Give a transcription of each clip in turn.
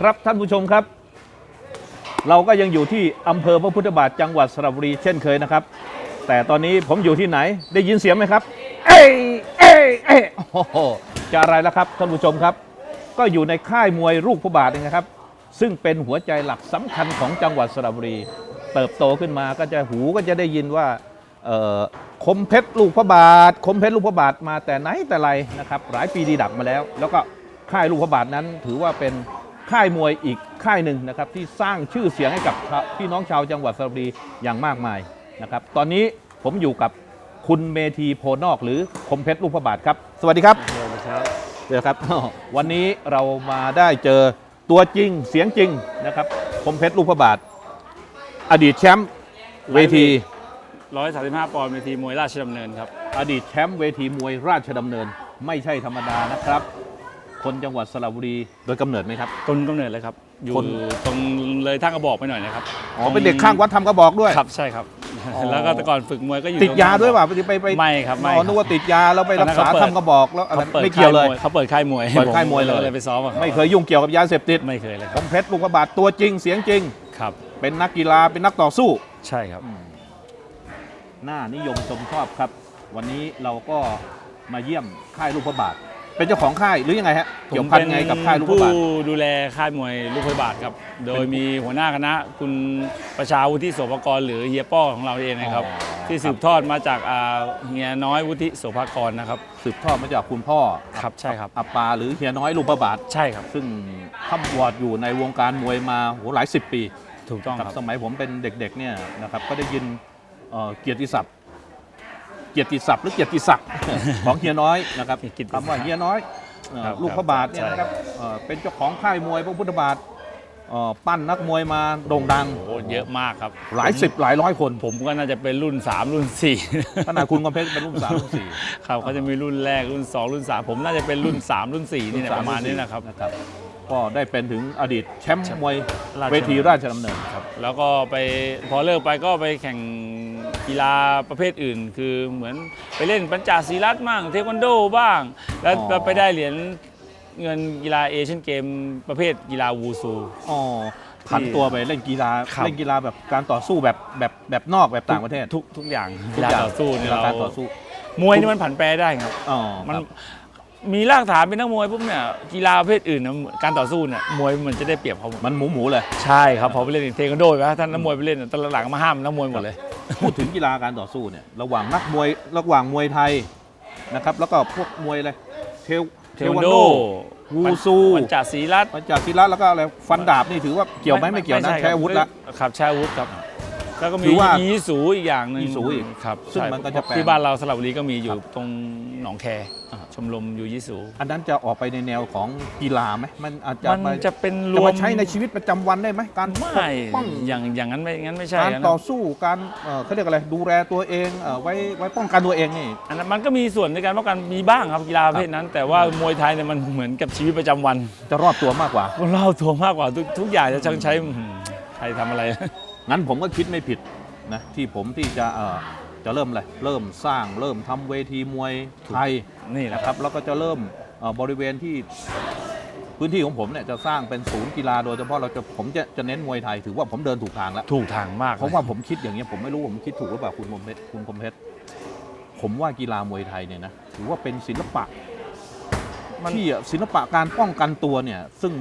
ครับท่านผู้ชมครับ เราก็ยังอยู่ที่อำเภอพระพุทธบาทจังหวัดสระบุรีเช่นเคยนะครับ แต่ตอนนี้ผมอยู่ที่ไหนได้ยินเสียงไหมครับ เอ้ยเอ้ยเอ้ยโอ้โหจะอะไรแล้วครับท่านผู้ชมครับ ก็อยู่ในค่ายมวยลูกพระบาทเองนะครับ ซึ่งเป็นหัวใจหลักสำคัญของจังหวัดสระบุรี เติบโตขึ้นมาก็จะหูก็จะได้ยินว่าเอ่อคมเพชรลูกพระบาท คมเพชรลูกพระบาทมาแต่ไหนแต่ไรนะครับ หลายปีดีดักมาแล้ว แล้วก็ค่ายลูกพระบาทนั้นถือว่าเป็น ค่ายมวยอีกค่ายหนึ่งนะครับที่สร้างชื่อเสียงให้กับชาวพี่น้องชาวจังหวัดสระบุรีอย่างมากมายนะครับตอนนี้ผมอยู่กับคุณเมธีโพนอกหรือคมเพชรลูกพระบาทครับ สวัสดีครับครับเดี๋ยวครับ วันนี้เรามาได้เจอตัวจริงเสียงจริงนะครับคมเพชรลูกพระบาท อดีตแชมป์เวที135ปอนด์เวทีมวยราชดำเนินครับ อดีตแชมป์เวทีมวยราชดำเนิน ไม่ใช่ธรรมดานะครับ คนจังหวัดสระบุรีโดยกำเนิดไหมครับ ต้นกำเนิดเลยครับ อยู่คน ตรงเลยท่างกระบอกไปหน่อยนะครับอ๋อเป็นเด็กข้างวัดทำกระบอกด้วย ครับใช่ครับ อ๋อ แล้วก็แต่ก่อนฝึกมวยก็อยู่ติดยาด้วยป่ะไปไปไปไม่ครับไม่อ๋อนึกว่าติดยาแล้วไปรักษาตอนนั้นเขาเปิดทำกระบอกแล้วอะไรเขาเปิดไม่เกี่ยวเลย ค่าเขาเปิดค่ายมวยเปิดค่ายมวยเลยผเลยไปซ้อมอะไม่เคยยุ่งเกี่ยวกับยาเสพติดไม่เคยเลยคครับมเพชรลูกพระบาทตัวจริงเสียงจริง ครับ เป็นนักกีฬาเป็นนักต่อสู้ ใช่ครับหน้านิยมชมชอบครับ วันนี้เราก็มาเยี่ยมค่ายลูกพระบาท เป็นเจ้าของค่ายหรือยังไงฮะเกี่ยวพันไงกับค่ายลูกพระผู้บาทดูแลค่ายมวยลูกพระบาทครับ โดยมีหัวหน้าคณะคุณประชาวุฒิโสภกร หรือเฮียป้อของเราเองนะครับ อ๋อ ที่สืบทอดมาจากอ่าเฮียน้อยวุฒิโสภากรนะครับสืบทอดมาจากคุณพ่อครับใช่ครับ อัปปาหรือเฮียน้อยลูกพระบาท ใช่ครับซึ่งทำวอดอยู่ในวงการมวยมาโหหลายสิบปีถูกต้องครับครับสมัยผมเป็นเด็กๆเนี่ยนะครับก็ได้ยินเอ่อเกียรติศัพท์ เกียรติศัพท์หรือเกียรติศักดิ์ ของเฮียน้อยนะครับเกียรติศักดิ์คำว่าเฮียน้อยเอ่อครับลูกพระบาทเนี่ยใช่นะครับเอ่อเป็นเจ้าของค่ายมวยพระพุทธบาทเอ่อปั้นนักมวยมาโด่งดัง โอ้โหเยอะมากครับหลายสิบหลายร้อยคนผมก็น่าจะเป็นรุ่น 3 รุ่น4ขนาดคุณกำเพชรเป็นรุ่นสามรุ่นสี่ ครับเขาจะมีรุ่นแรกรุ่น 2 รุ่น 3 ผมน่าจะเป็นรุ่น 3 รุ่น4นี่แหละประมาณนี้นะครับ นะครับ ก็ได้เป็นถึงอดีตแชมป์มวยราชเวทีราชดำเนินครับ แล้วก็ไปพอเลิกไปก็ไปแข่งกีฬาประเภทอื่น คือเหมือนไปเล่นปัญจศีลัดบ้างเทควันโดบ้างแล้วอ๋อแล้วไปได้เหรียญเงินกีฬาเอเชียนเกมประเภทกีฬาวูซูอ๋อผันตัวไปเล่นกีฬาครับเล่นกีฬาแบบการต่อสู้แบบแบบแบบนอกแบบต่างประเทศทุกทุกอย่างทุกีกฬาอย่างต่อสู้เนี่ยกีฬาเราการต่อสู้มวยนี่มันผันแปรได้ครับอ๋อมันครับ มีรากฐานเป็นนักมวยปุ๊บเนี่ยกีฬาประเภทอื่นนะการต่อสู้เนี่ยมวยมันจะได้เปรียบเขาหมดมันหมูหมูเลย ใช่ครับพอไปเล่นเทควันโดไปท่านนักมวยไปเล่นตอนหลังมาห้ามนักมวยหมดเลย พูดถึงกีฬาการต่อสู้เนี่ยระหว่างนักมวยระหว่างมวยไทยนะครับแล้วก็พวกมวยอะไรเทวเทควันโดวูซูปัญจศีลัดมันจากศิลาแล้วก็อะไรฟันดาบนี่ถือว่าเกี่ยวไหมไม่เกี่ยวนะใช้อาวุธละครับใช้อาวุธครับ แล้วก็ถืมีอว่ายีสูอีกอย่างหนึ่งยีสูอีกครับซึ่งใช่มันก็จะแปลง ที่บ้านเราสระบุรีก็มีอยู่ครับตรงหนองแคอ่าชมรมอยู่ยีสู อันนั้นจะออกไปในแนวของกีฬาไหมมันอาจจะมันมาจะเป็นรจะวม มาใช้ในชีวิตประจำวันได้ไหมการปไม่กป้องอย่างอย่างนั้นไม่งั้นไม่ใช่การนะต่อสู้การเอ่อเขาเรียกอะไรดูแลตัวเองเอ่อไว้ไว้ป้องกันตัวเองนี่ อันนั้นมันก็มีส่วนในการป้องกันมีบ้างครับกีฬาประเภทนั้น แต่ว่ามวยไทยเนี่ยมันเหมือนกับชีวิตประจำวันจะรอดตัวมากกว่าเล่าตัวมากกว่าทุกทุกอย่างจะใช้อื้อหือใครทำอะไร งั้นผมก็คิดไม่ผิดนะที่ผมที่จะเอ่อจะเริ่มอะไรเริ่มสร้างเริ่มทำเวทีมวยไทยนี่แหละ นะคครับรับแล้วก็จะเริ่มเอ่อบริเวณที่พื้นที่ของผมเนี่ยจะสร้างเป็นศูนย์กีฬาโดยเฉพาะเราจะผมจะจะเน้นมวยไทยถือว่าผมเดินถูกทางแล้ว ถูกทางมากเพราะว่าผมคิดอย่างเงี้ยผมไม่รู้ผมคิดถูกหรือเปล่าคุณคมเพชรคุณคมเพชรผมว่ากีฬามวยไทยเนี่ยนะถือว่าเป็นศิลปะมันที่ศิลปะการป้องกันตัวเนี่ย ซึ่ง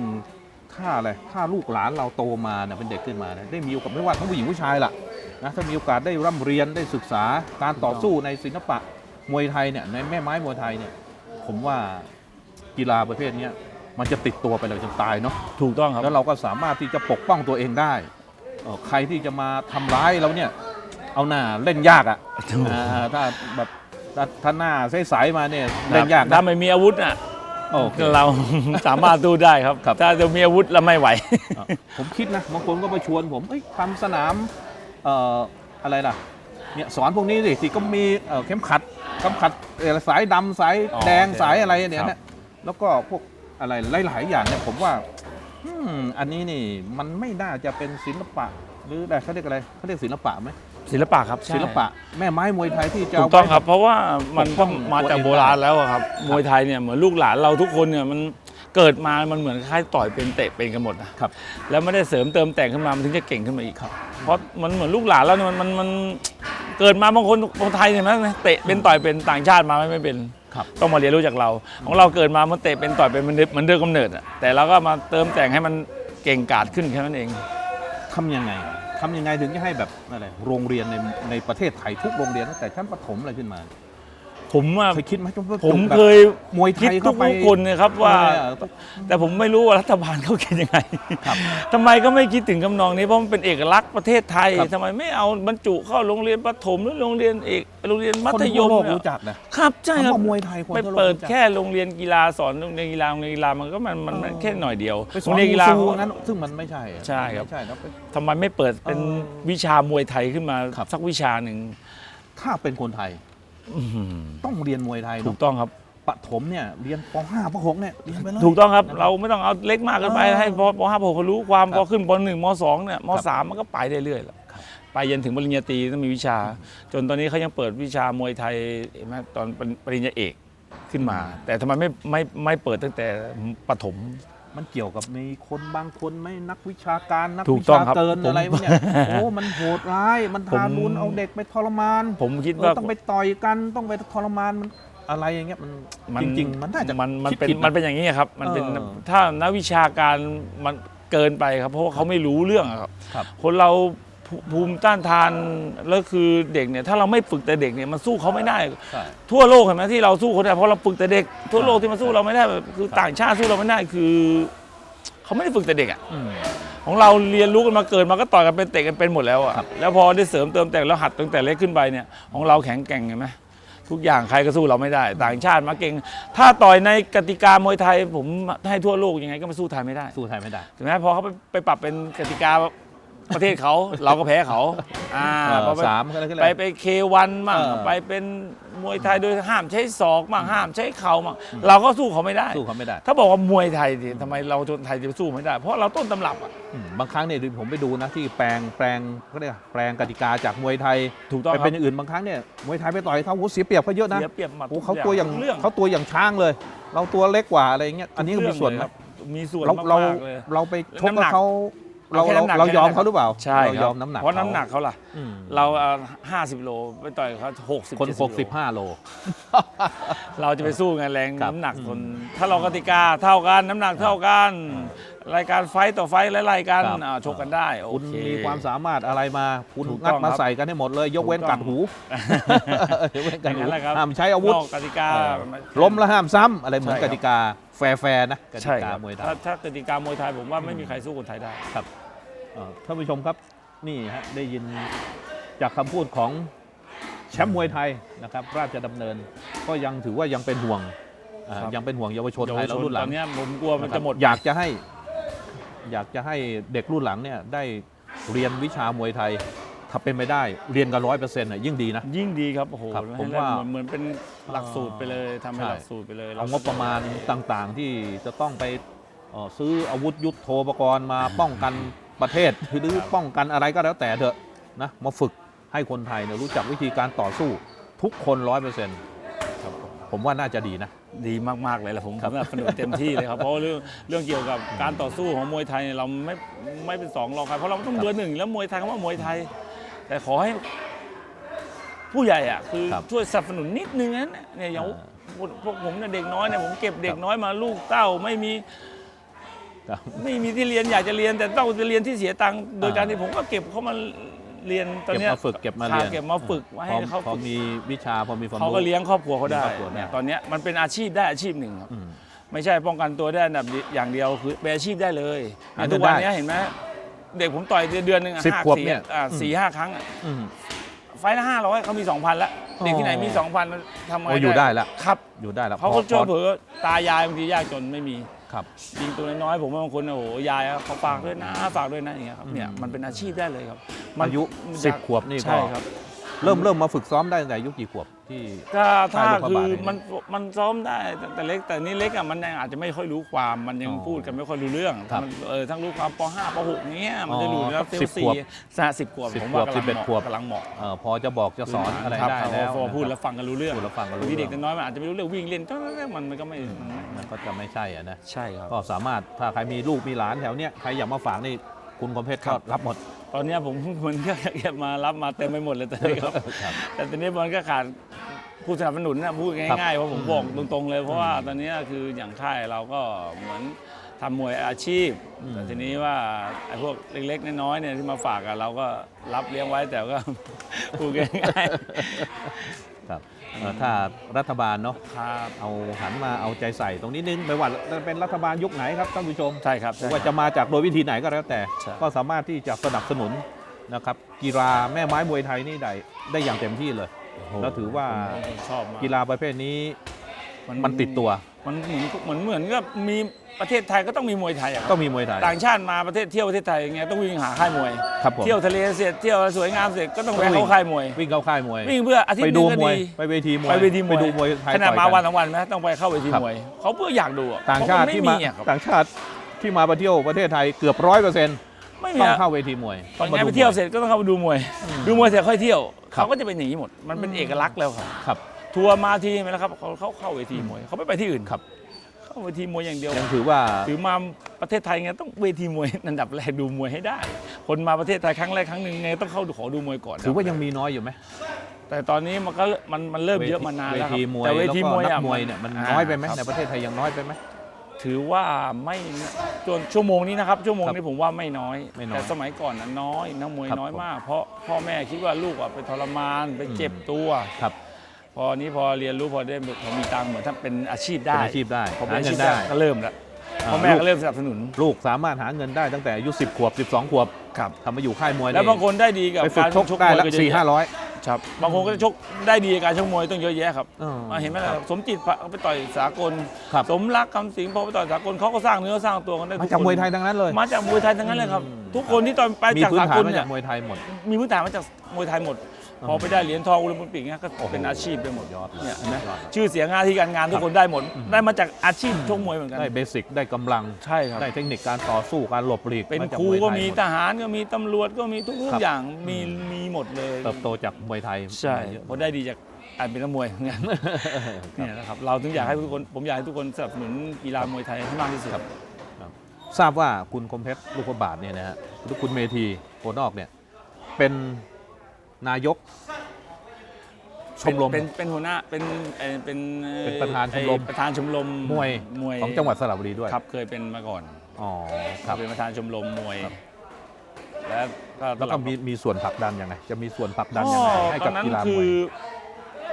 ถ้าอะไรถ้าลูกหลานเราโตมาเนี่ยเป็นเด็กขึ้นมาเนี่ยได้มีโอกาสไม่ว่าทั้งผู้หญิงผู้ชายล่ะนะถ้ามีโอกาสได้ร่ำเรียนได้ศึกษาการต่อสู้ในศิลปะมวยไทยเนี่ยในแม่ไม้มวยไทยเนี่ยผมว่ากีฬาประเภทเนี้ยมันจะติดตัวไปเลยจนตายเนาะถูกต้องครับ แล้วเราก็สามารถที่จะปกป้องตัวเองได้เอ่อใครที่จะมาทำร้ายเราเนี่ยเอาหน้าเล่นยากอะถูก่ะถ้าแบบถ้าถ้าหน้าใสๆมาเนี่ยเล่นยากถ้านะไม่มีอาวุธอะ โอเค เรา สามารถดูได้ครับ ครับ ถ้าจะมีอาวุธเราไม่ไหว อะผมคิดนะบางคนก็มาชวนผมเอ้ยทำสนามเอ่ออะไรล่ะเนี่ยสอนพวกนี้สิที่ก็มีเอ่อเข็มขัดเข็มขัดเอ่อสายดำสายอ๋อแดงโอเคสายอะไรเนี่ยครับ นะแล้วก็พวกอะไรหลายๆอย่างเนี่ยผมว่าอืมอันนี้นี่มันไม่น่าจะเป็นศิลปะ หรืออะไรเขาเรียกอะไรเขาเรียกศิลปะไหม ศิลปะครับใช่ศิลปะ แม่ไม้มวยไทยที่จะถูเอากต้องไว้ครับ เพราะว่ามันปกป้ก็องมาจากตัวเองโบราณแล้วอะครับมวยไทยเนี่ยเหมือนลูกหลานเราทุกคนเนี่ยมันเกิดมามันเหมือนคล้ายต่อยเป็นเตะเป็นกันหมดนะครับ แล้วไม่ได้เสริมเติมแต่งขึ้นมามันถึงจะเก่งขึ้นมาอีกครับ เพราะมันเหมือนลูกหลานแล้วเนี่ยมันมันมันเกิดมาบางคนคนไทยเนี่ยนะเตะเป็นต่อยเป็นต่างชาติมาไม่ไม่เป็นครับต้องมาเรียนรู้จากเรา ของเราเกิดมามันเตะเป็นต่อยเป็นเหมือนเดิมเหมือนเดิมกำเนิดอะแต่เราก็มาเติมแต่งให้มันเก่งกาจขึ้นแค่นั้นเองทำยังไง ทำยังไงถึงจะให้แบบอะไรโรงเรียนในในประเทศไทยทุกโรงเรียนตั้งแต่ชั้นประถมอะไรขึ้นมา ผมอะเคยคิดไหมว่าผมแบบเคยมวยไทคิดยทุเข้ากไปคนนะครับว่าเออแต่ผมไม่รู้ว่ารัฐบาลเขาคิดยังไงครับทำไมก็ไม่คิดถึงคำนองนี้เพราะมันเป็นเอกลักษณ์ประเทศไทยครับทำไมไม่เอาบรรจุเข้าโรงเรียนประถมหรือโรงเรียนเอกโรงเรียนมัคนธยทั่วมโลกเนี่ยรู้จักนะครับใช่ครับคำว่ามวยไทยคนไปทั่วโลกเปิดรู้จักแค่โรงเรียนกีฬาสอนโรงเรียนกีฬาโรงเรียนกีฬามันก็มันมันมันเออแค่หน่อยเดียวไปสโรอนงเรียนกีฬาวูซูงั้นซึ่งมันไม่ใช่อะใช่ครับไม่ใช่แล้วไปทำไมไม่เปิดเป็นเออวิชามวยไทยขึ้นมาครับสักวิชาหนึ่งถ้าเป็นคนไทยอื้อหือ ต้องเรียนมวยไทยถูเนาะกต้องครับ ปฐมเนี่ยเรียนป .5 ป .6 เนี่ยเรียนไปเลย ถูกต้องครับนะครับเราไม่ต้องเอาเล็กมากเกันไป เออให้พอปห้าปหกเขารู้ความครับพอขึ้นปหนึ่งมสองเนี่ยมครับสามมันก็ไปได้เรื่อยๆแล้วครับไปยันถึงปริญญาตรีต้องมีวิชา จนตอนนี้เขายังเปิดวิชามวยไทยเห็นไหมตอนปริญญาเอกขึ้นมา แต่ทำไมไม่ไม่ไม่เปิดตั้งแต่ปฐม มันเกี่ยวกับมีคนบางคนไม่นักวิชาการนักถูกวิต้องชาครับเกินผมอะไรวะเนี่ยโอ้มันโหดร้ายมันทารุณผม เอาเด็กไปทรมานผมคิดเออว่าต้องไปต่อยกันต้องไปทรมานมันอะไรอย่างเงี้ยมันจริง ๆ มันน่าจะมันมันคิดเป็นผิดะ มันเป็นอย่างนี้ครับมันเป็นเออถ้านักวิชาการมันเกินไปครับ เพราะว่าเขาไม่รู้เรื่องอะครับ ครับ คนเรา ภูภูมิต้านทานแล้วคือเด็กเนี่ยถ้าเราไม่ฝึกแต่เด็กเนี่ยมันสู้เขาไม่ได้ ใช่ ทั่วโลกเห็นไหมที่เราสู้เขาได้เพราะเราฝึกแต่เด็ก ทั่วโลกที่มาสู้เราไม่ได้คือครับต่างชาติสู้เราไม่ได้คือเขาไม่ได้ฝึกแต่เด็กอะอืมของเราเรียนรู้กันมาเกิดมาก็ต่อยกันเป็นเตะกันเป็นหมดแล้วอะครับแล้วพอได้เสริมเติมแต่งแล้วหัดตั้งแต่เล็กขึ้นไปเนี่ยของเราแข็งแกร่งเห็นไหมทุกอย่างใครก็สู้เราไม่ได้ ต่างชาติมาเก่ง ถ้าต่อยในกติกามวยไทย ผมให้ทั่วโลกยังไงก็มาสู้ไทยไม่ได้สู้ไทยไม่ได้ ถูกไหมพอเขาไปไปปรับเป็นกติกา ประเทศเขาเราก็แพ้เขาอ่าเออพอไปสามอะไรก็ไปแล้วไปเควันมั่งเออไปเป็นมวยไทยโดยห้ามใช้ศอกมั่งห้ามใช้เข่ามั่งเราก็สู้เขาไม่ได้ สู้เขาไม่ได้ ถ้าบอกว่ามวยไทยดิทำไมเราคนไทยจะสู้ไม่ได้ เพราะเราต้นตำรับอะ อืมบางครั้งเนี่ยผมไปดูนะที่แปลงแปลงเขาเรียกอะไรแปลงกติกาจากมวยไทยถูกต้องไปครัเป็บนอย่างอื่นบางครั้งเนี่ยมวยไทยไปต่อยเขาโหเสียเปรียบเขาเยอะนะเสียเปรียบหมัดโอ้เขาตัวอย่างทุกเรื่อง เขาตัวอย่างช้างเลย เราตัวเล็กกว่าอะไรอย่างเงี้ยอันนี้ก็มีส่วนทุกไหมเรื่องเลยครับมีส่วนเราเรามากๆเลย เราไปชกน้ำหนักับกเขา เราเอาแค่เราน้ำหนักเรายอมแค่นั้นเขาหรือเปล่าใช่เราคยรัอบมน้ำหนักเพราะน้ำหนักเขาล่ะ อืมเราห้าสิบโลไปต่อยเขาหกสิบคนเจ็ดสิบโล65 โล เราจะไปสู้ไงแรงครับน้ำหนักอืมคน ถ้าเรากติกาเท่ากันน้ำหนักเท่ากัน รายการไฟต์ต่อไฟต์ไล่ๆกันครับ อ่าชกกันได้โอคุณเค มีความสามารถอะไรมาคุณถูกงัดต้องมาครับใส่กันให้หมดเลย ยกเว้นถูกต้กัอง ดหูยกเว้นกัดอย่างหูนั้นแหละครับห้ามใช้อาวุธนอกกติกาเออล้มแล้วห้ามซ้ำอะไรเหมือนใช่คกรับ ติกาแฟร์ๆนะกติใช่คการับมวยไทถ้าย ถ้ากติกามวยไทยผมว่าไม่มีใครสู้คนไทยได้ครับเอ่อ ท่านผู้ชมครับนี่ฮะได้ยินจากคำพูดของแชมป์มวยไทยนะครับ ราชดำเนิน ก็ยังถือว่ายังเป็นห่วงอ่าครับ ยังเป็นห่วงเยาวชนเยาไทวยชเรานรุ่นหตลัองนเนี้ยผมกลัวมันจะหมด อยากจะให้ อยากจะให้เด็กรุ่นหลังเนี่ยได้เรียนวิชามวยไทย ถ้าเป็นไม่ได้เรียนกันร้อยเปอร์เซ็นต์ยิ่งดีนะ ยิ่งดีครับโอ้โหครับให้ผมเล่นว่าเหมือนเหมือนเป็นหลักสูตรไปเลยทำเป็นใช่ หลักสูตรไปเลยเอางบประมาณต่างๆที่จะต้องไปเอ่อซื้ออาวุธยุทโธปกรณ์มาป้องกัน ประเทศหรือป้องกันอะไรก็แล้วแต่เถอะนะมาฝึกให้คนไทยเนี่ยรู้จักวิธีการต่อสู้ทุกคนร้อยเปอร์เซ็นต์ผมว่าน่าจะดีนะ ดีมาก ๆ เลยแหละผมครับสนับสนุนเต็มที่เลยครับ เพราะว่าเรื่องเรื่องเกี่ยวกับการต่อสู้ของมวยไทยเนี่ยเราไม่ไม่เป็นสองรองใครเพราะเราต้องเบอร์หนึ่งแล้วมวยไทยคำว่ามวยไทย แต่ขอให้ผู้ใหญ่อะคือครับช่วยสนับสนุนนิดนึงนั้นเนี่ยอย่างอ่าพวกพวกผมเนี่ยเด็กน้อยเนี่ยผมเก็บเด็กครับน้อยมาลูกเต้าไม่มี ครับไม่มีที่เรียนอยากจะเรียนแต่ต้องจะเรียนที่เสียตังค์โดยอ่าการที่ผมก็เก็บเขามาเรียนตอนเก็บเนี้ยมาฝึกเก็บมาเรียนเก็บมาฝึกไว้พให้อเขาพอฝึกมีวิชาพอมีความเขาก็รู้เลี้ยงครอบครัวเขาได้เลี้ยงครอบครัวได้ เนี่ยตอนเนี้ยมันเป็นอาชีพได้อาชีพหนึ่งครับ อืม ไม่ใช่ป้องกันตัวได้อันดับอย่างเดียวคือเป็นอาชีพได้เลยหาเนี่ยเงิทุนกวันได้เนี้ยเห็นไหมเด็กผมต่อยเดือนหนึ่งอะสิบห้าขวบสี่เนี่ยอะอืม สี่ห้าครั้งอะอืม ไฟล์ละห้าร้อยเขามีสองพันแล้วเด็กที่ไหนมีสองพันทำไงโอ้อยู่ได้แล้วครับอยู่ได้แล้วเขาก็พอช่วยพอเผื่อตายายบางทียากจนไม่มี ครับยิงตัวน้อยๆผมว่าบางคนโอ้โหยายเขาฝากด้วยนะฝากด้วยนะอย่างเงี้ยครับเนี่ยอืมมันเป็นอาชีพได้เลยครับอายุมันสิบขวบนี่ก็ใช่ครับ เริ่มเริ่มมาฝึกซ้อมได้ตั้งแต่อายุกี่ขวบที่ถ้าถ้าใช่ลูกพระคืบาทอเนี่ยมันมันซ้อมได้แต่แต่เล็กแต่นี่เล็กอะมันยังอาจจะไม่ค่อยรู้ความมันยังอ๋อพูดกันไม่ค่อยรู้เรื่องครับมันเออทั้งรู้ความป .5 ป .6 เนี้ยมันจะอ๋อรู้แล้วสิเซลบสี่ขวบสหสิบขวบสิบผมขวว่าบกำลังสิบเอ็ดเหมาะขวบกำลังเหมาะเอ่อพอจะบอกจะสอนอะไรครับได้ครับแล้ว พอพูดนะแล้วฟังกันรู้เรื่องพูดแล้วฟังกันรู้บางทีเรื่เด็อกงน้อยมันอาจจะไม่รู้เรื่องวิ่งเล่นมันมันก็ไม่มันก็จะไม่ใช่อะนะ ใช่ครับ ก็สามารถถ้าใครมีลูกมีหลานแถวเนี้ยใครอยากมาฝากนี่คุณคมเพชรครัก็บรับหมด ตอนเนี้ยผมมันก็อยากมารับมาเต็มไปหมดเลยตอนนี้ครับครับแต่ตอนนี้มันก็ขาดผู้สนับสนุนนะพูดครับง่ายๆเพราะผมบอกอืมตรงๆเลย เพราะว่าตอนนี้คืออย่างค่ายเราก็เหมือนทำมวยอาชีพอืมแต่ทีนี้ว่าไอ้พวกเล็กๆน้อยๆเนี่ยที่มาฝากกับเราก็รับเลี้ยงไว้แต่ก็พูดง่าย ครับเอ่อถ้ารัฐบาลเนาะๆครับเอาหันมาเอาใจใส่ตรงนี้นึงไม่ว่าจะเป็นรัฐบาลยุคไหนครับท่านผู้ชมใช่ครับไม่ว่าจะมาจากโดยวิธีไหนก็แล้วแต่ ใช่ ก็สามารถที่จะสนับสนุนนะครับกีฬาแม่ไม้มวยไทยนี่ได้ได้อย่างเต็มที่เลย แล้วถือว่า ผมชอบมาก กีฬาประเภทนี้ มันติดตัว มันเหมือนเหมือนเหมือนกับมีประเทศไทยก็ต้องมีมวยไทยอะครับต้องมีมวยไทย ต่างชาติมาประเทศเที่ยวประเทศไทยอย่างเงี้ยต้องวิ่งหาค่ายมวย ครับผม เที่ยวทะเลเสร็จเที่ยวสวยงามเสร็จก็ต้องต้แวะองวิ่งเข้าค่ายมวย วิ่งเข้าค่ายมวย วิ่งเพื่ออาทิตไปย์หดูนึงก็มวย ดีไปเวทีมวยไปเวทีมวยไปดูมวยไทยขนาดต่อยมากั วันสองวันไหมต้องไปเข้าเวทีครับ มวยเขาเพื่ออยากดูอะต่างชาติเพระนที่ไมาอะครับต่างชาติที่มาเที่ยวประเทศไทยเกือบร้อยเปอร์เซ็นต์ไม่มีต้องอะ เข้าเวทีมวยตอนมาไงดูไปเที่ยวม เสร็จก็ต้องเข้าไปดูมวย ดูมวยเสร็จค่อยเที่ยว ครับ เขาก็จะเป็นอย่างนี้หมด มันเป็นเอกลักษณ์แล้วครับ ครับ ทัวร์มาทีไหมล่ะครับเขาเขาเข้าเวทีมวยเขาไม่ไปที่อื่นครับ เข้าเวทีมวยอย่างเดียว ยังถือว่าถือมาประเทศไทยไงต้องเวทีมวยอันดับแรกดูมวยให้ได้ คนมาประเทศไทยครั้งแรกครั้งหนึ่งไงต้องเข้าดูขอดูมวยก่อนถือว่ายังมีน้อยอยู่ไหมแต่ตอนนี้มันก็มันมันเริ่มเยอะมานานแล้วคเวรับทีมวยแต่เวแล้วทีก็มวยนักอะมวยเนี่ยมันาน้อยไปไหมครับในประเทศไทยยังน้อยไปไหม ถือว่าไม่จนชั่วโมงนี้นะครับชั่วโมงครับนี้ผมว่าไม่น้อยไม่น้อยแต่สมัยก่อนนะน้อยนักมวยครับน้อยผม มาก เพราะพ่อแม่คิดว่าลูกอะไปทรมานไปเจ็บตัว ครับ พอนี้พอเรียนรู้พอได้พอมีตังค์เหมือนถ้าเป็นอาชีพได้เป็นอาชีพได้พอเป็หานอาเงิชีพนได้ได้ ก็เริ่มแล้วอ่าพ่อแม่ลูกก็เริ่มสนับสนุน ลูกสามารถหาเงินได้ตั้งแต่อายุ10ขวบ 12 ขวบครับ ทำมาอยู่ค่ายมวยแล้วบางคนได้ดีกับไปฝึกการชกชกได้มวยละก็เยอะสี่ห้าแยะร้อย ครับบางคนก็จะชกได้ดีกับการชกมวยต้องเยอะแยะครับอ๋ออ่าเห็นไหมล่ะครับสมจิตไปต่อยสากล ครับ สมรักคำสิงห์พอไปต่อยสากลเขาก็สร้างเนื้อสร้างตัวกันได้มาทุกจากคนมวยไทยทั้งนั้นเลย มาจากมวยไทยทั้งนั้นเลยครับอืมทุกคนที่ตอนไปมีจากพื้นสาฐานกลมาเนี่จายกมวยไทยหมด มีพื้นฐานมาจากมวยไทยหมดอืม พอไปได้เหรียญทองโอลิมปิกเนี่ยก็โอ้โหเป็นอาชีพไปหมดยอดเนี่ยเห็นไหมยอดชื่อเสียงหน้าที่การงานทุกคนได้หมด ได้มาจากอาชีพชกมวยเหมือนกันได้เบสิกได้กำลังใช่ครับได้เทคนิคการต่อสู้การหลบหลีกเป็นมาจากครูมวยไทยก็มีหดทหารก็มีตำรวจก็มีทุกครับอย่างมีอืมมีหมดเลยเติบโตจากมวยไทยใช่เยอะเพราะได้ดีจากการเป็นนักมวยเหมือนกันเนี่ยนะครับเราถึงอยากให้ทุกคนผมอยากให้ทุกคนสนับสนุนกีฬามวยไทยให้มากที่สุดครับทราบว่าคุณคมเพชรลูกพระบาทเนี่ยนะฮะหรือคุณเมธีโพนอกเนี่ยเป็น นายก ชมรมเป็นเป็นเป็นหัวหน้าเป็นเอ่อเป็นเอ่อเป็นประธานชมรม ไอ้ประธานชมรมมวยมวยของจังหวัดสระบุรีด้วยครับเคยเป็นมาก่อนอ๋อครับ เป็นประธานชมรมมวย ครับ แล้วก็แล้วก็มีมีส่วนผลักดันยังไงจะมีส่วนผลักดันยังไงให้ตกัอบนนั้นกีฬาคืมวอย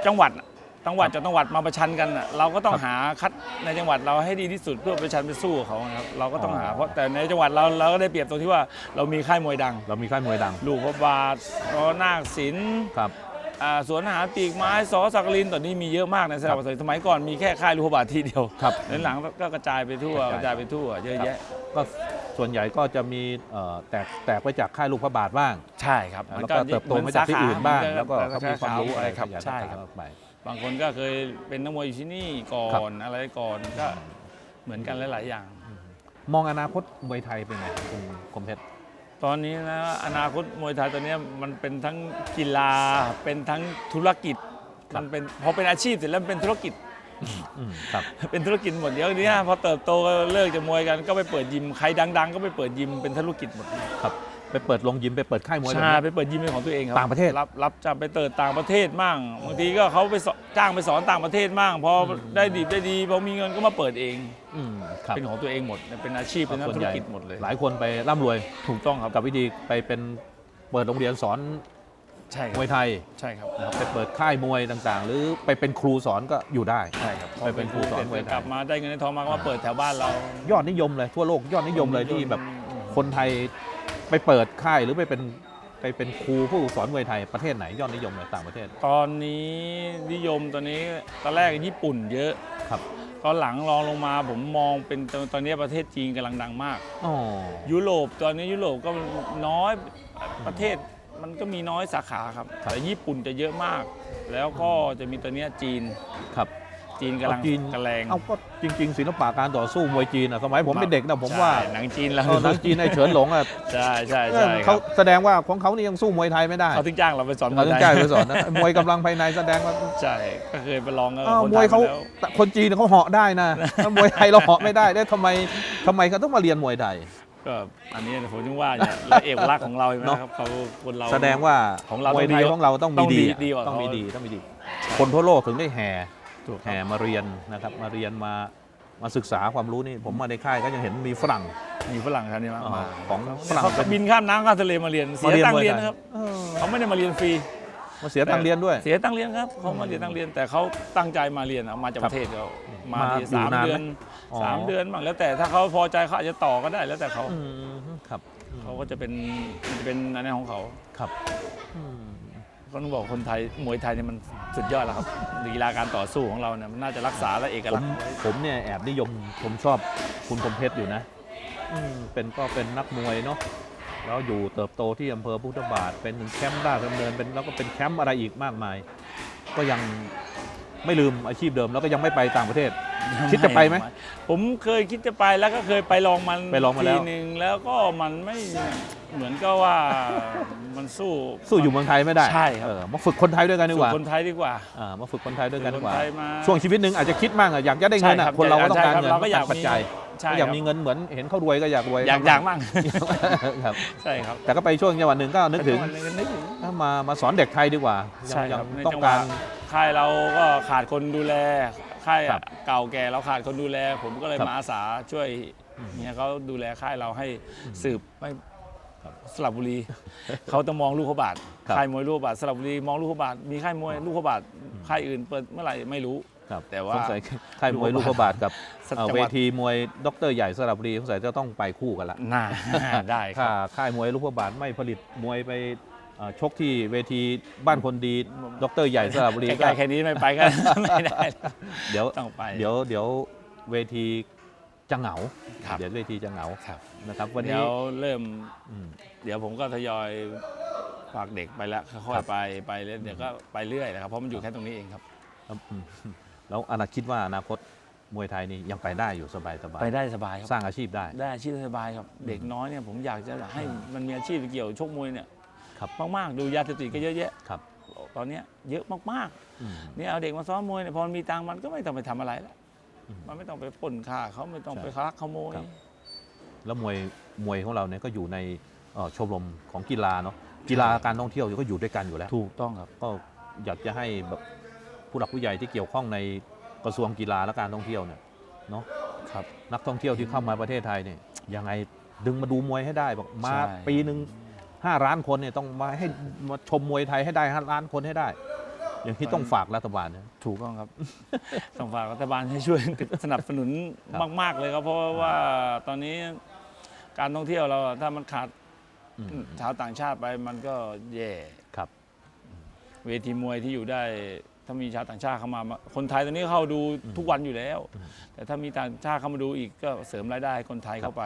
จังหวัดน่ะ จังหวัดจะจังหวัดมาประชันกันน่ะเราก็ต้องครับหาคัดในจังหวัดเราให้ดีที่สุดเพื่อประชันไปสู้กับเขานะครับเราก็ต้องอ๋อหาเพราะแต่ในจังหวัดเราเราก็ได้เปรียบตรงที่ว่าเรามีค่ายมวยดัง เรามีค่ายมวยดังลูกพระบาทรอนาคศิลป์ครับ อ่าสวนอาหารปีกไม้สอสักลินตอนนี้มีเยอะมากในสระบุรีสมัยก่อนมีแค่ค่ายลูกพระบาทที่เดียวครับ หลังๆก็กระจายไปทั่วกกระระจาจายยไปทั่วเยอะแยะ ก็ส่วนใหญ่ก็จะมีเอ่อแตกแตกไปจากค่ายลูกพระบาทบ้าง ใช่ครับแล้วก็เติบโตมาจากที่อื่นบ้าง แล้วก็เขามีความรู้อะอะไรไรครับขยายใช่ครับออกไป บางคนก็เคยเป็นนักมวยอยู่ที่นี่ก่อครับนอะไรก่อนก็เหมือนกันหลาย ๆ อย่าง มองอนาคตมวยไทยเป็นไงคุณคมเพชรตอนนี้นะอนาคตมวยไทยตอนนี้มันเป็นทั้งกีฬาเป็นทั้งธุรกิจครับมันเป็นพอเป็นอาชีพเสร็จแล้วมันเป็นธุรกิจอืมครับเป็นธุรกิจหมดเดี๋ยวนี้พอเติบโตก็เลิกจะมวยกันก็ไปเปิดยิมใครดัง ๆ ก็ไปเปิดยิมเป็นธุรกิจหมดครับ ไปเปิดโรงยิมไปเปิดค่ายมวยแบบใช่นี้ ไปเปิดยิมเป็นของตัวเองครับต่างประเทศรับรับจ้างไปเติดต่างประเทศมั่งบางทีก็เขาไปสอนจ้างไปสอนต่างประเทศมั่งพออม ได้ดีได้ดีพอมีเงินก็มาเปิดเอง อืมครับเป็นของตัวเองหมดเป็นอาชีพเป็นนักส่วนธุใหรญ่กิจหมดเลยหลายคนไปร่ำรวย ถูกต้องครับกับวิธีไปเป็นเปิดโรงเรียนสอนใช่คมรับวยไทยใช่ครับนะครับไปเปิดค่ายมวยต่างๆ หรือไปเป็นครูสอนก็อยู่ได้ ใช่ครับไปเป็นครูสอนมวยไทย กลับมาได้เงินได้ทองมาก็มาเปิดแถวบ้านเรา ยอดนิยมเลยทั่วโลกยอดนิยมเลยที่แบบคนไทย ไปเปิดค่ายหรือไปเป็นไปเป็นครูผู้สอนมวยไทยประเทศไหนยอดนิยมเลยต่างประเทศ ตอนนี้นิยมตอนนี้ตอนแรกญี่ปุ่นเยอะครับตอนหลังรองลงมาผมมองเป็นตอนตอนนี้ประเทศจีนกำลังดังมากอ๋อยุโรปตอนนี้ยุโรปก็น้อยประเทศมันก็มีน้อยสาขาครับครับแต่ญี่ปุ่นจะเยอะมาก แล้วก็จะมีตัวเนี้ยจีนครับ จีนกำลังเอาจีนกระแรงเอาก็จริง ๆ ศิลปะการต่อสู้มวยจีนอะสมัยผมเป็นเด็กนะผมว่าใช่หนังจีนเราเออหนังจีนไอ้เฉินหลงอะใช่ใช่เอใช่อคเขารับแสดงว่าของเขานี่ยังสู้มวยไทยไม่ได้เขาถึงจ้างเราไปสอนมเขาวยถึงไทจ่ายยไปสอนนะมวยกำลังภายในแสดงว่าใช่ก็เคยไปลองกับอ้าวคนมไทวยยเขามาแล้วแต่คนจีนเขาเหาะได้นะถ้ามวยไทยเราเหาะไม่ได้ได้วทำไมทำไมเขาต้องมาเรียนมวยไทย ก็อันนี้ผมถึงว่าเนี่ยแล้วเอกลักษณ์ของเราใช่ไหมเนอะ ครับเขาคนเรา แสดงว่าของเรามวยไทยต้องดีของเราต้องต้มีองดีดีอะดีกว่าต้องมีเขาดีต้องมีดี คนทั่วโลกถึงได้แห่ ถูกครับ แห่มาเรียนนะครับมาเรียนมามาศึกษาความรู้นี่ผมมาในค่ายก็ยังเห็นมีฝรั่งมีฝรั่งท่านนี้มากอ๋อมาของฝรั่งเขาเป็น บินข้ามน้ำข้ามทะเลมาเรียนเสียตังค์เรียนนะครับเออเขาไม่ได้มาเรียนฟรีมาเสียตังค์เรียนด้วย เสียตังค์เรียนครับเขามาเรียนตังค์เรียนแต่เขาตั้งใจมาเรียนอะมาจากครัปบระเทศเขามามาทีอยู่สามนานไหมเดือนอ๋อ สามเดือนบ้างแล้วแต่ถ้าเขาพอใจเขาอาจจะต่อก็ได้แล้วแต่เขาอืมครับเขาก็จะเป็นจะเป็นอันนี้ของเขา ครับอืม ก็ต้องบอกคนไทยมวยไทยเนี่ยมันสุดยอดแล้วครับกีฬาการต่อสู้ของเราเนี่ยมันน่าจะรักษาและเอกผลักมษณ์ไว้ผมเนี่ยแอบนิยมผมชอบคุณคมเพชรอยู่นะอืมเป็นก็เป็นนักมวยเนาะแล้วอยู่เติบโตที่อำเภอพุทธบาท เป็นถึงแชมป์ราชดำเนินเป็นแล้วก็เป็นแชมป์อะไรอีกมากมาย ก็ยัง ไม่ลืมอาชีพเดิมแล้วก็ยังไม่ไปต่างประเทศ คิดจะไปไหมผมเคยคิดจะไปแล้วก็เคยไปลองมันไปลองมาแล้ว ทีหนึ่งแล้วก็มันไม่เหมือนก็ว่ามันสู้สู้อยู่เมืองไทยไม่ได้ใช่ครับเออมาฝึกคนไทยด้วยกันดีสู้กว่าคนไทยดีกว่าอ่ามาฝึกคนไทยด้วยกันดีกว่าคนไทยมาช่วงชีวิตหนึ่งอาจจะคิดมากอะอยากจะได้เงินใช่อะครับคนเราก็ต้องการใช่ครับเงินเราก็อยากปัจจัย ใช่ก็อยากครับ มีเงินเหมือนเห็นเขารวยก็อยากรวยอยากอยากมั่งครับ ใช่ครับแต่ก็ไปช่วงจังหวะหนึ่งก็นึกถึงแต่จัหวะหนึ่นึกถึงถ้ามามาสอนเด็กไทยดีกว่าใช่ยัครับงในต้องจังหวะ การ ค่ายเราก็ขาดคนดูแลค่ายครับเก่าแก่เราขาดคนดูแล ผมก็เลยครับมาอาสาช่วยอืมเนี่ยเขาดูแลค่ายเราให้สืบไม่สลับบุรี เขาต้องมองลูกเขาบาทครับ ค่ายมวยลูกเขาบาทสลับบุรีมองลูกเขาบาทมีค่ายมวยลูกเขาบาทค่ายอื่นเปิดเมื่อไหร่ไม่รู้ ครับแต่ว่าสงสัยค่ายมวยลูกพระบาทกับสักเอ่อจังเวหวัดทีมวยดรใหญ่สระบุรีสงสัยจะต้องไปคู่กันละน่าได้คถ้ารับค่ายมวยลูกพระบาทไม่ผลิตมวยไปเอ่อชกที่เวทีบ้านคนดีดรใหญ่สระบุรีใกก็ล้ๆแค่นี้ไม่ไปก็ไม่ได้เดี๋ยวต้องไปเดี๋ยวเดี๋ยวเวทีจะเหงาครับเดี๋ยวเวทีจะเหงาครับนะครับ วันเดี๋นี้ยวเริ่มอืมเดี๋ยวผมก็ทยอยฝากเด็กไปแล้วค่อครัยบๆไปไปเรื่อยเดี๋ยวก็ไปเรื่อยนะครับเพราะมันอยู่แค่ตรงนี้เองครับครับอืม แล้วอนาคิดว่าอนาคตมวยไทยนี่ยังไปได้อยู่สบายสบายไปได้สบายครับสร้างอาชีพได้ ได้อาชีพสบายครับ เด็กน้อยเนี่ยผมอยากจะให้มันมีอาชีพเกี่ยวชกมวยเนี่ยครับมากๆดูยาเสพติดก็เยอะแยะครับ ตอนเนี้ยเยอะมากอืมๆเนี่ยเอาเด็กมาซ้อมมวยเนี่ยพอมันมีตังค์มันก็ไม่ต้องไปทำอะไรแล้วอืมมันไม่ต้องไปปล้นฆ่าเขาไม่ต้องใช่ไปลักขโมยครับแล้วมวยมวยของเราเนี่ยก็อยู่ในเอ่อชมรมของกีฬาเนาะกีฬาการท่องเที่ยวก็อยู่ด้วยกันอยู่แล้ว ถูกต้องครับก็อยากจะให้แบบ ผู้หลักผู้ใหญ่ที่เกี่ยวข้องในกระทรวงกีฬาและการท่องเที่ยวเนี่ยเนาะครับนักท่องเที่ยวที่เข้ามาประเทศไทยเนี่ยยังไงดึงมาดูมวยให้ได้บอกมาใช่ ปีหนึ่งห้าล้านคนเนี่ยต้องมาให้มาชมมวยไทยให้ได้ห้าล้านคนให้ได้ อย่างที่ต้องฝากรัฐบาลนะ ถูกต้องครับต้องฝากรัฐบาลให้ช่วย สนับสนุนครับ มาก ๆ เลยครับ เพราะว่าตอนนี้การท่องเที่ยวเราถ้ามันขาดอืมชาวต่างชาติไปมันก็แย่ ครับ เวทีมวยที่อยู่ได้ ถ้ามีชาวต่างชาติเข้ามา คนไทยตอนนี้เข้าดูทุกวันอยู่แล้วอืมแต่ถ้ามีต่างชาติเข้ามาดูอีกก็เสริมรายได้ให้คนไทยครับเข้าไป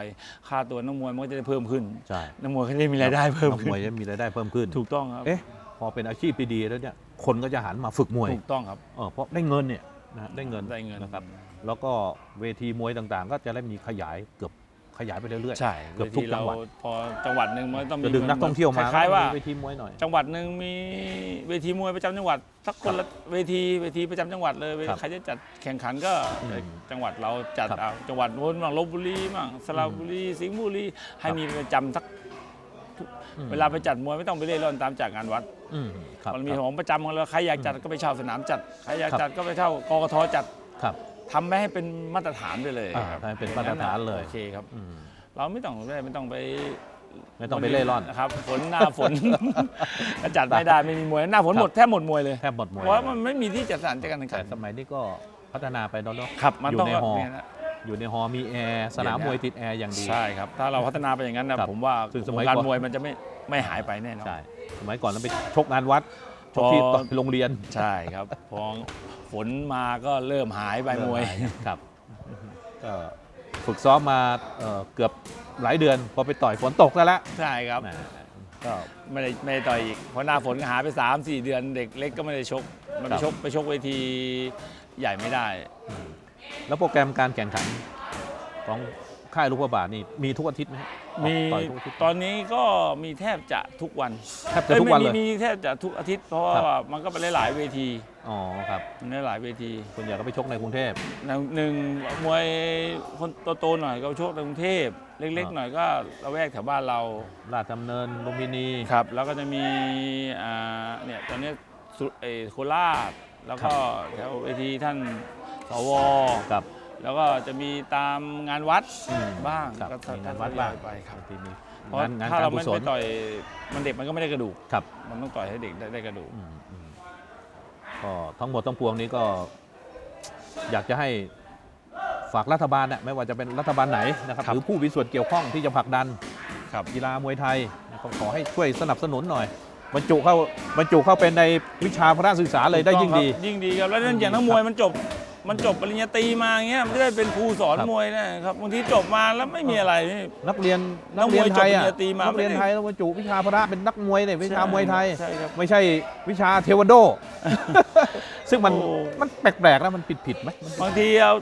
ค่าตัวนักมวยมันก็จะได้เพิ่มขึ้นใช่ นักมวยก็จะได้มีรายได้เพิ่มนักขึ้นมวยจะมีรายได้เพิ่มขึ้นถูกต้องครับเอ๊ะพอเป็นอาชีพที่ดีแล้วเนี่ยคนก็จะหันมาฝึกมวยถูกต้องครับ เออเพราะได้เงินเนี่ยนะได้เงินได้เงิน นะครับ แล้วก็เวทีมวยต่างๆ ก็จะได้มีขยายเกือบ ขยายไปเรื่อยๆใช่เกือบทุกจังหวัดเวทีเราพอจังหวัดหนึ่งมันต้องมีจะดึงนักท่องเที่ยวมาคล้ายๆว่าเวทีมวยหน่อยจังหวัดหนึ่งมีเวทีมวยประจำจังหวัดสักคนละเวทีเวทีประจำจังหวัดเลยครับใครจะจัดแข่งขันก็อืมจังหวัดเราจัดครับเอาจังหวัดโน้นบ้างลบบุรีบ้างสระบุรี สิงห์บุรีให้ครับมีประจำสักอืมเวลาไปจัดมวยไม่ต้องไปเร่ร่อนตามจากงานวัดอืมครับมันมีครับของประจำของเราใครอยากจัดก็ไปเช่าสนามจัดใครอยากครับจัดก็ไปเช่ากกทจัดครับ ทำไม่ให้เป็นมาตรฐานไปเลยอ่าครับให้เป็นมาตรฐานเลย โอเคครับ อืม เราไม่ต้องไม่ต้องไปไม่ต้องไปเล่ร่อนนะครับฝนหน้าฝน ก็จัดไม่ได้ไม่มีมวยหน้าฝนหมดแทบหมดมวยเลยแทบหมดมวยเพราะว่ามันไม่มีที่จัดสถานจัดการแข่งขัแต่นสมัยนี้ก็พัฒนาไปแล้วเนาะครับมันอยู่ต้องในฮอเนี่ยนะอยู่ในฮอมีแอร์สนามมวยติดแอร์อย่างดี ใช่ครับ ถ้าเราพัฒนาไปอย่างนั้นนะครับผมว่าซึ่งสมัยวงการก่อน มวยมันจะไม่ไม่หายไปแน่นอน ใช่สมัยก่อนเราไปชกงานวัดชกที่พอต่อยโรงเรียน ใช่ครับพอ ฝนมาก็เริ่มหายไปมวยครับก็ฝึกซ้อมมาเอ่อเกือบหลายเดือน พอไปต่อยฝนตกแล้วละใช่ครับแหมก็ไม่ได้ไม่ได้ต่อยอีกเพราะหน้าฝนก็หายไป 3 4 เดือนเด็กเล็กก็ไม่ได้ชกมันไปครับชกไปชกเวทีใหญ่ไม่ได้ แล้วโปรแกรมการแข่งขันของค่ายลูกพระบาทนี่มีทุกอาทิตย์ไหมฮะ มีต่อยทุกอาทิตย์ ตอนนี้ก็มีแทบจะทุกวันแทบจะทุกวันเลย อ้มีมีแทบจะทุกอาทิตย์เพราะครัว่าบมันก็เป็นหลายๆเวทีอ๋อครับมันหลายๆเวทีส่วนใหญ่ก็ไปชกในกรุงเทพ หนึ่งมวยคนโตๆหน่อยก็ชกในกรุงเทพเล็ก ครับ ๆ หน่อยก็ระแวกแถวบ้านเราราชดำเนินลุมพินีครับ แล้วก็จะมีอ่าเนี่ยตอนนี้สุเออโคราชแล้วก็แถวเวทีท่านสว กับ แล้วก็จะมีตามงานวัดอืมบ้างครับก็มีงานวัดบ้าง ไปครับ ทีนี้เพราะงานงานถ้าการเรากุไม่ศลไปต่อยมันเด็กมันก็ไม่ได้กระดูก ครับมันต้องต่อยให้เด็กได้ได้กระดูก อืมอืมก็ทั้งหมดทั้งปวงนี้ก็ อยากจะให้ฝากรัฐบาลนะไม่ว่าจะเป็นรัฐบาลไหนนะครับครับ หรือผู้มีส่วนเกี่ยวข้องที่จะผลักดัน ครับ กีฬามวยไทยก็ขอให้ช่วยสนับสนุนหน่อย บรรจุเข้าบรรจุเข้าเป็นในวิชาพระราชศึกษาเลยได้ยิ่งดี ถูกต้องครับยิ่งดีครับ แล้วนั่นอย่างนักมวยมันจบ มันจบปริญญาตรีมาอย่างเงี้ยมันจะได้เป็นครูสอนครับ มวยนะครับบางทีจบมาแล้วไม่มีอะไรนี่ นักเรียนนันักกมวยเรียนไทยอะจบปริญญาตรีมานักเรียนไม่ได้ไทยต้องบรรจุวิชาพระเป็นนักมวยเนี่ยวิชามวยไทย ใช่ครับไม่ใช่วิชาเทควันโด ซึ่งมันโอ้ มันแปลกๆนะมันผิดผิดๆไหมมันบางทีเอา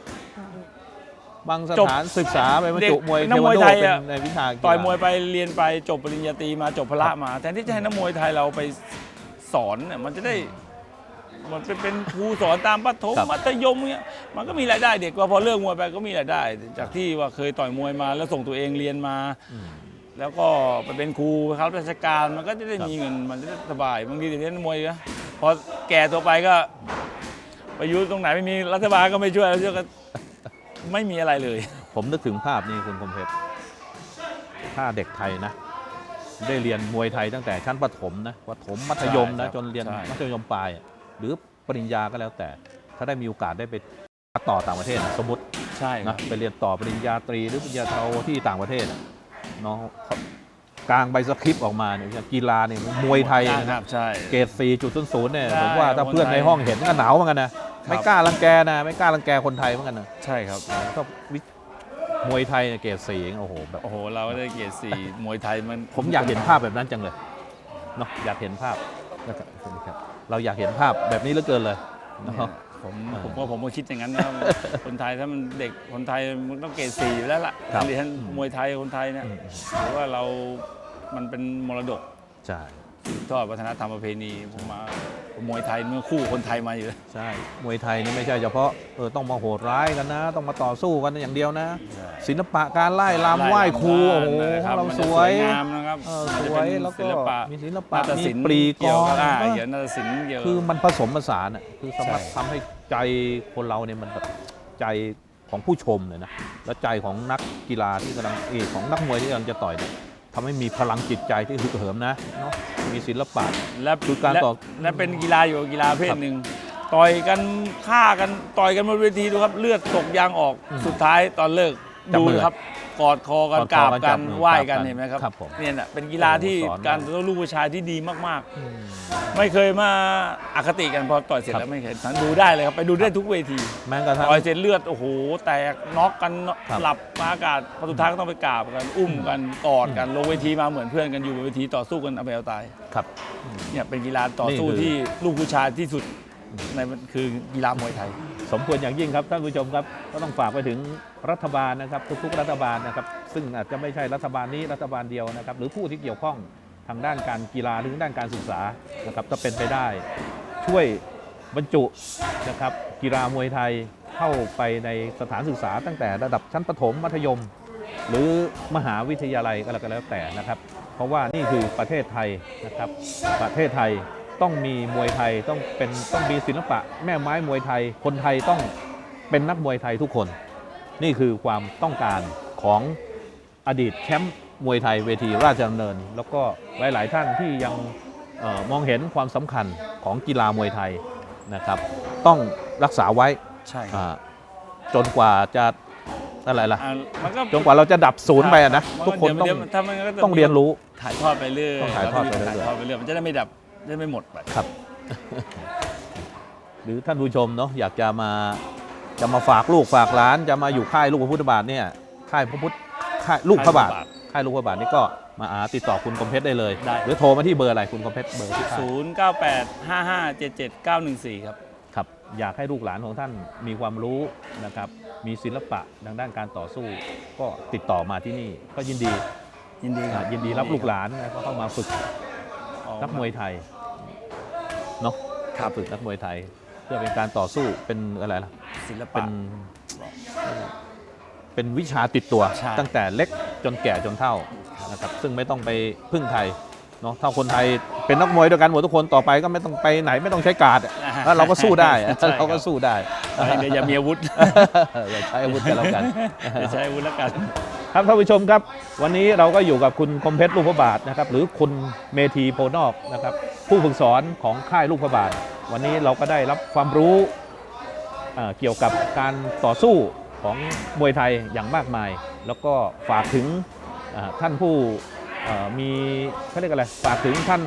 บางสจบถานศึกษาไปบรรจุเด็กมวยนัเทกคมวัวยนโดไทยเป็นอะในวิชากีฬา ต่อยมวยไปเรียนไปจบปริญญาตรีมาจบพละมาแทนที่จะให้นักมวยไทยเราไปสอนเนี่ยมันจะได้ มันเป็นเป็นครูสอนตามประถมครับ มัธยมเงี้ยมันก็มีรายได้เด็กว่าพอเลิกมวยไปก็มีรายได้ จากที่ว่าเคยต่อยมวยมา แล้วส่งตัวเองเรียนมาอืมแล้วก็ไปเป็นครูครับราชการมันก็จะได้ครับมีเงินมันจะได้สบายบางทีเดี๋ยวนี้มวยนะพอแก่ตัวไปก็ไปอยุ่ตรงไหนไม่มีรัฐบาลก็ไม่ช่วยแล้วก็ ไม่มีอะไรเลย ผมนึกถึงภาพนี่คุณคมเพชรถ้าเด็กไทยนะ ได้เรียนมวยไทยตั้งแต่ชั้นประถมนะประถมมัธยมใช่ครันะบจนเรียนใช่ มัธยมปลายอะ หรือปริญญาก็แล้วแต่ ถ้าได้มีโอกาสได้ไปต่อต่างประเทศนะสมมติใช่ครันะบไปเรียนต่อปริญญาตรีหรือปริญญาโทที่ต่างประเทศอะเนาะเขากลางใบสคริปต์ออกมาเนี่ยกีฬาเนี่ยมวยไทยคนะครัรับบใช่เกรด4.00เนี่ยใช่ผมว่าถ้าคนเพื่อนไทยในห้องเห็นก็หนาวเหมือนกันนะครับไม่กล้ารังแกนะไม่กล้ารังแกคนไทยเหมือนกันนะใช่ครับก็วิมวยไทยเนี่ยเกรดสี่โอ้โหแบบโอ้โหเราได้เกียรติสี่มวยไทยมันผมอยากเห็นภาพแบบนั้นจังเลยเนาะอยากเห็นภาพนะครับครับ เราอยากเห็นภาพแบบนี้เหลือเกินเลยเนี่ยเนาะผมเออผมว่าผมก็คิดอย่างนั้นนะครับ คนไทยถ้ามันเด็กคนไทยมันต้องเกรดสี่อยู่แล้วล่ะครับเรียนมวยไทยคนไทยเนี่ยอืมเพราะว่าเรา มันเป็นมรดก ใช่ สืบทอดวัฒนธรรมประเพณีผมมามวยไทยเมื่อคู่คนไทยมาอยู่แล้วใช่มวยไทยนี่ไม่ใช่เฉพาะเออต้องมาโหดร้ายกันนะ ต้องมาต่อสู้กันอย่างเดียวนะ ศิลปะการไล่ลำไหว้ครูโอ้โหนะครับเรามันสจะวยงามนะครับเออมันสจะวเป็ยนแล้วก็ศิลปะมีศิลปะนาฏมีศิลป์ปรีกเกี่ยวลอกับงอ่าเออเกี่ยวกับนาฏศิลป์เกี่ยวคือมันผสมผสานอะคือสามารถใช่ทำให้ใจคนเราเนี่ยมันแบบใจของผู้ชมเนี่ยนะและใจของนักกีฬาที่กำลังเอกของนักมวยที่กำลังจะต่อยเนี่ย ทำให้มีพลังจิตใจที่ฮึกเหิมนะเนาะมีศิลปะและคือการและต่อและเป็นกีฬาอยู่กีฬาเพคศรับหนึ่งต่อยกันฆ่ากันต่อยกันบนเวทีดูครับเลือดตกยางออกอืมสุดท้ายตอนเลิก จับดูมือครับกอดคอกันกกอราดบคอกันกัจันบมือไหว้กราบกักันนเห็นไหมครับครับผมเนี่ยน่ะเป็นกีฬาที่โอ้โหสอน การต่อสู้ลูกผู้ชายที่ดีมากอืมๆไม่เคยมาอคติกันพอต่อยเสร็จครับแล้วไม่เคยดูได้เลยครับไปดูได้ทุกเวที แม้กระทั่ง ต่อยเสร็จเลือดโอ้โห แตกน็อกกันครับหลับมาอากาศพอสุดท้ายก็ต้องไปกราบกันอุ้มกันกอดกันลงเวทีมาเหมือนเพื่อนกันอยู่บนเวทีต่อสู้กันเอาไปเอาตายครับเนี่ยเป็นกีฬาต่อสู้นี่คือ ที่ลูกผู้ชายที่สุดในมันคือกีฬามวยไทย สมควรอย่างยิ่งครับท่านผู้ชมครับก็ต้องฝากไปถึงรัฐบาลนะครับ ทุกๆ รัฐบาลนะครับ ซึ่งอาจจะไม่ใช่รัฐบาลนี้รัฐบาลเดียวนะครับ หรือผู้ที่เกี่ยวข้องทางด้านการกีฬาหรือด้านการศึกษานะครับถ้าเป็นไปได้ ช่วยบรรจุนะครับ กีฬามวยไทยเข้าไปในสถานศึกษาตั้งแต่ระดับชั้นประถมมัธยม หรือมหาวิทยาลัยก็แล้วแต่นะครับ เพราะว่านี่คือประเทศไทยนะครับ ประเทศไทย ต้องมีมวยไทยต้องเป็นต้องมีศิลปะ แม่ไม้มวยไทย คนไทยต้องเป็นนักมวยไทยทุกคน นี่คือความต้องการของอดีตแชมป์มวยไทยเวทีราชดำเนิน แล้วก็หลาย ๆ ท่านที่ยังเออมองเห็นความสำคัญของกีฬามวยไทยนะครับ ต้องรักษาไว้ใช่อ่าจนกว่าจะอะไรล่ะมันก็จนกว่าเราจะดับศูนย์ไปอะนะมัทุกคนต้องเดี๋ยวถ้ามันก็จะต้องเรียนรู้ถ่ายทอดไปเรื่อยต้องถ่ายทอดไปเรื่อยถ่ายทอดไปเรื่อยมันจะได้ไม่ดับจะ ได้ไม่หมดไปครับ หรือท่านผู้ชมเนาะอยากจะมาจะมาฝากลูกฝากหลาน จะมาอยู่ค่ายลูกพระพุทธบาทเนี่ยค่ายพระพุทธค่ายลูกพระบาทค่ายลูกพระบาทนี่ก็มาหาติดต่อคุณคมเพชรได้เลย ได้ หรือโทรมาที่เบอร์อะไรคุณคมเพชรเบอร์ที่ค่าย0 9 8 5 5 7 7 9 1 4ครับ ครับอยากให้ลูกหลานของท่านมีความรู้นะครับ มีศิลปะทางด้านการต่อสู้ ก็ติดต่อมาที่นี่ ก็ยินดียินดีคอ่ารับยินดีรับลูกหลานแล้วก็เข้ามาฝึกอ๋อนักมวยไทย เนาะครับฝึกนักมวยไทย เพื่อเป็นการต่อสู้เป็นอะไรล่ะศิลเป็ปะนเป็นวิชาติดตัว ใช่ ตั้งแต่เล็กจนแก่จนเท่านะครับซึ่งไม่ต้องไปพึ่งใครเนาะถ้าคนไทยเป็นนักมวยด้วยกันหมดทุกคนต่อไปก็ไม่ต้องไปไหนไม่ต้องใช้การ์ดอะแล้วเราก็สู้ได้อะใช่ครับ เราก็สู้ได้เดี๋ยวอย่ามีอาวุธ อย่าใช้อาวุธกันแล้วกัน อย่าใช้อาวุธแล้วกัน ครับท่านผู้ชมครับ วันนี้เราก็อยู่กับคุณคมเพชรลูกพระบาทนะครับหรือคุณเมธีโพนอกนะครับผู้ฝึกสอนของค่ายลูกพระบาท วันนี้เราก็ได้รับความรู้เเกี่ยวกับการต่อสู้ของมวยไทยอย่างมากมาย แล้วก็ฝากถึงท่านผู้มีเขาเรียกอะไรฝากถึงท่าน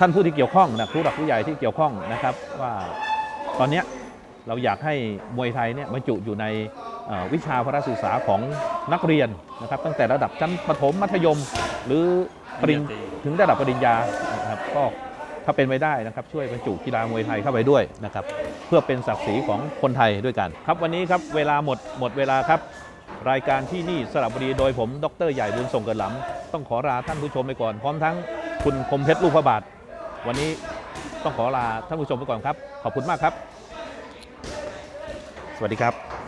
ท่านผู้ที่เกี่ยวข้องนะผู้หลักผู้ใหญ่ที่เกี่ยวข้องนะครับว่าตอนนี้เราอยากให้มวยไทยเนี่ยบรรจุอยู่ใน วิชาพระศึกษาของนักเรียนนะครับ ตั้งแต่ระดับชั้นประถมมัธยม หรือปริญปริญญาตรีถึงระดับปริญญานะครับก็ถ้าเป็นไปได้นะครับช่วยบรรจุกีฬามวยไทยเข้าไปด้วยนะครับเพื่อเป็นศักดิ์ศรีของคนไทยด้วยกัน ครับวันนี้ครับเวลาหมดหมดเวลาครับ รายการที่นี่สระบุรีโดยผมดรใหญ่บุญส่งเกิดหลำต้องขอลาท่านผู้ชมไปก่อน พร้อมทั้งคุณคมเพชรลูกพระบาท วันนี้ต้องขอลาท่านผู้ชมไปก่อนครับ ขอบคุณมากครับ สวัสดีครับ